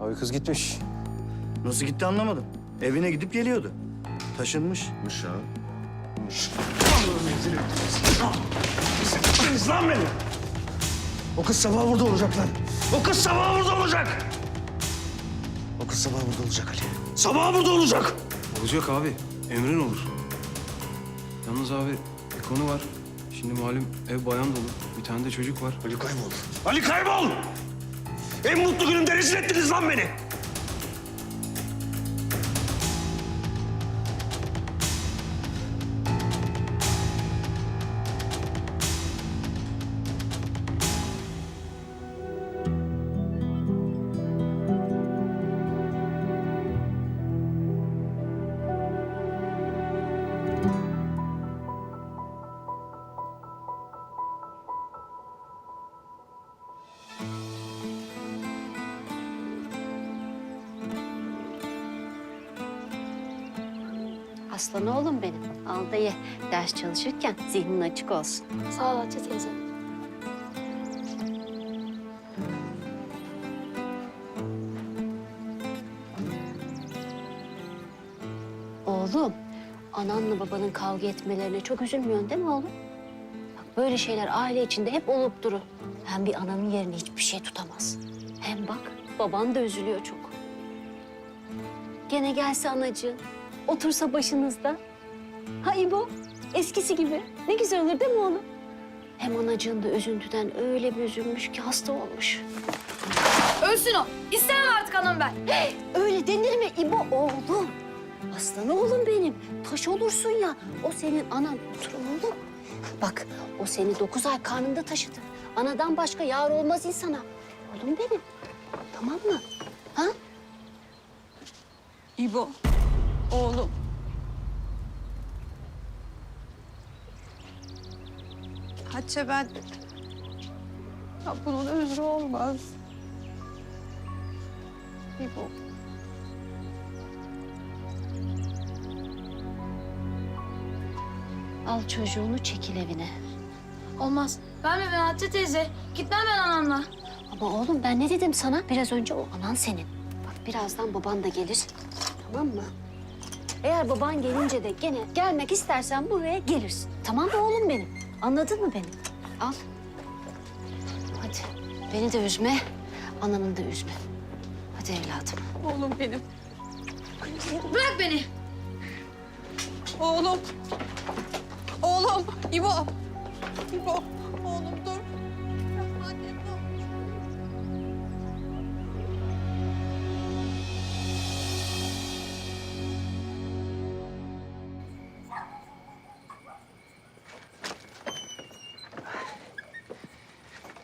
Abi kız gitmiş. Nasıl gitti anlamadım. Evine gidip geliyordu. Taşınmış. Gitmiş ya. Siz lan beni! O kız sabah burada olacak lan. O kız sabah burada olacak. O kız sabah burada olacak Ali. Sabah burada olacak. Olacak abi. Emrin olur. Yalnız abi bir konu var. Şimdi malum ev bayan dolu. Bir tane de çocuk var. Ali kaybol. Ali kaybol! En mutlu günümde rezil ettiniz lan beni. Aslan oğlum benim. Al da ye. Ders çalışırken zihnin açık olsun. Sağ ol Hatice teyze. Oğlum, ananla babanın kavga etmelerine çok üzülmüyorsun değil mi oğlum? Bak böyle şeyler aile içinde hep olup durur. Hem bir ananın yerini hiçbir şey tutamaz. Hem bak, baban da üzülüyor çok. Gene gelse anacığın, otursa başınızda. Ha İbo, eskisi gibi. Ne güzel olur değil mi oğlum? Hem anacığın da üzüntüden öyle bir üzülmüş ki hasta olmuş. Ölsün o. İstemem artık anamı ben. Öyle denir mi İbo oğlum? Aslan oğlum benim. Taş olursun ya. O senin anan. Otur oğlum. Bak o seni dokuz ay karnında taşıdı. Anadan başka yar olmaz insana. Oğlum benim. Tamam mı? Ha? İbo, oğlum. Hatice ben... Ya bunun özrü olmaz. İbo. Al çocuğunu çekil evine. Olmaz. Verme ben Hatice teyze. Gitmem ben anamla. Ama oğlum ben ne dedim sana? Biraz önce o anan senin. Bak birazdan baban da gelir. Tamam mı? Eğer baban gelince de gene gelmek istersen buraya gelirsin. Tamam mı oğlum benim? Anladın mı beni? Al. Hadi. Beni de üzme, ananı da üzme. Hadi evladım. Oğlum benim. Bırak beni. Oğlum. Oğlum. İbo. İbo. Oğlum dur.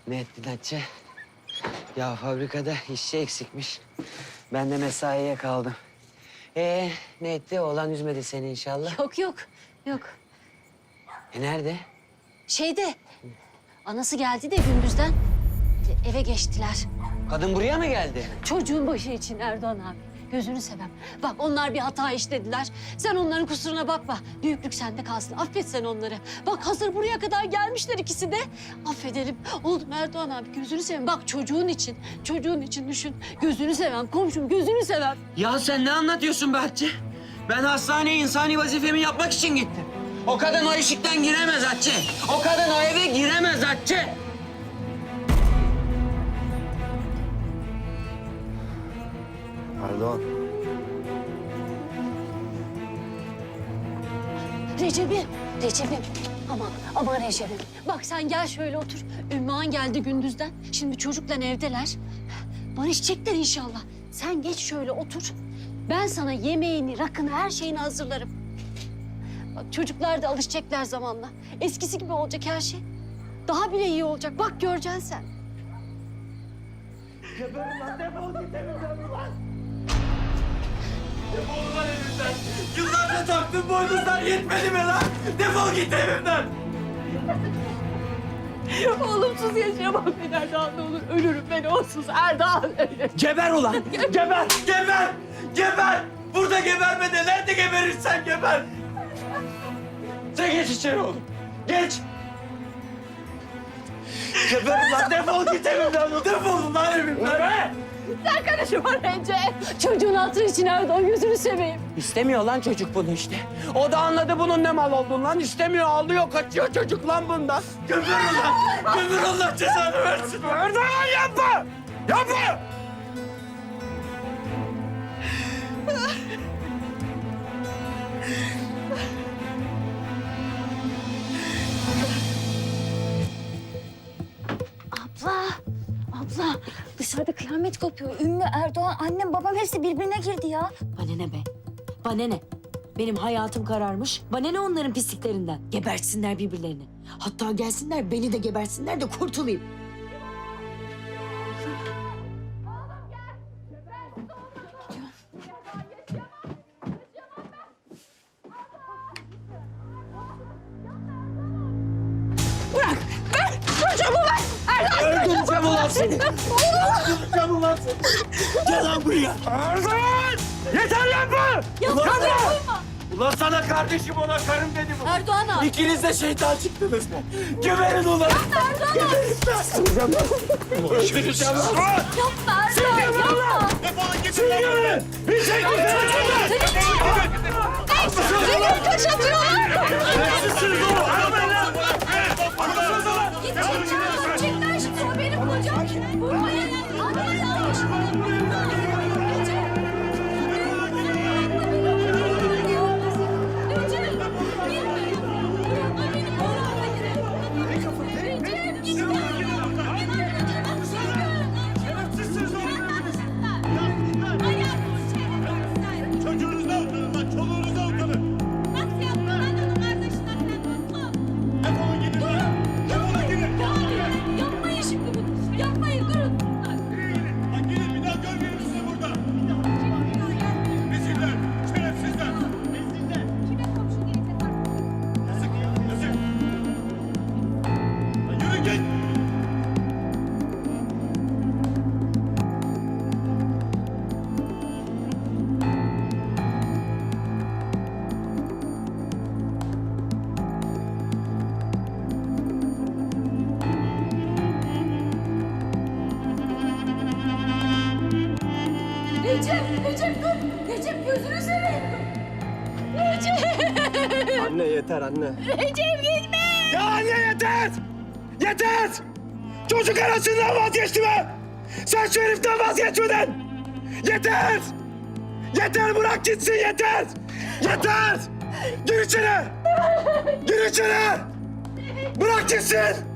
Ne ettin Hatice? Ya fabrikada işçi eksikmiş. Ben de mesaiye kaldım. Ee, ne etti? Oğlan üzmedi seni inşallah. Yok yok, yok. E nerede? Şeyde, anası geldi de gündüzden eve geçtiler. Kadın buraya mı geldi? Çocuğun başı için Erdoğan abi. Gözünü sevem. Bak onlar bir hata işlediler. Sen onların kusuruna bakma. Büyüklük sende kalsın. Affet sen onları. Bak hazır buraya kadar gelmişler ikisi de. Affedelim. Oldu mu Erdoğan abi gözünü seveyim. Bak çocuğun için. Çocuğun için düşün. Gözünü sevem. Komşum gözünü sevem. Ya sen ne anlatıyorsun be Hatice? Ben hastaneye insani vazifemi yapmak için gittim. O kadın o eşikten giremez Hatice. O kadın o eve giremez Hatice. Erdoğan. Recep'im. Recep'im. Aman, aman Recep'im. Bak sen gel şöyle otur. Ümmühan geldi gündüzden. Şimdi çocukla evdeler. Barışacaklar inşallah. Sen geç şöyle otur. Ben sana yemeğini, rakını, her şeyini hazırlarım. Bak çocuklar da alışacaklar zamanla. Eskisi gibi olacak her şey. Daha bile iyi olacak. Bak göreceksin sen. Yıllarca taktığım boynuzlar yetmedi mi lan? Defol git evimden. Oğlumsuz yaşayamam ben Erdoğan ne olur. Ölürüm ben onsuz Erdoğan. Geber ulan. Geber. Geber. Geber. Burada geberme de nerede geberirsen geber. Sen geç içeri oğlum. Geç. Geber ulan defol git evimden. Defol lan evimden. Sen karışma Recep. Çocuğun hatırı için Erdoğan gözünü seveyim. İstemiyor lan çocuk bunu işte. O da anladı bunun ne mal olduğunu lan. İstemiyor, ağlıyor, kaçıyor çocuk lan bundan. Gömür ulan! Gömür Allah cezanı versin! Erdoğan yapma! Yapma! dışarıda kıyamet kopuyor. Ümmü, Erdoğan, annem, babam hepsi birbirine girdi ya. Bana ne be? Bana ne? Benim hayatım kararmış. Bana ne onların pisliklerinden? Gebertsinler birbirlerini. Hatta gelsinler beni de gebertsinler de kurtulayım. Ulan seni! Öldüreceğim ulan seni! Gel lan buraya! Erdoğan! Yeter yapma! Yapma! Ulan sana kardeşim ona karım dedim. Erdoğan abi. İkiniz de şeytan çıktınız mı? Geberin ulan! Geberin lan! Öldüreceğim lan! Yapma Erdoğan, yapma. Sürüyorum! Bir şey Recep taş atıyorlar. Sizsiniz oğlum! Aramayın lan! Gerçekten Recep dur. Recep gözünü seveyim. Anne yeter anne. Recep gitme. Ya anne yeter! Yeter! Çocuk arasından vazgeçti be! Sen şu heriften vazgeçmedin! Yeter! Yeter bırak gitsin yeter! Yeter! Gir içeri! Gir içeri! Bırak gitsin!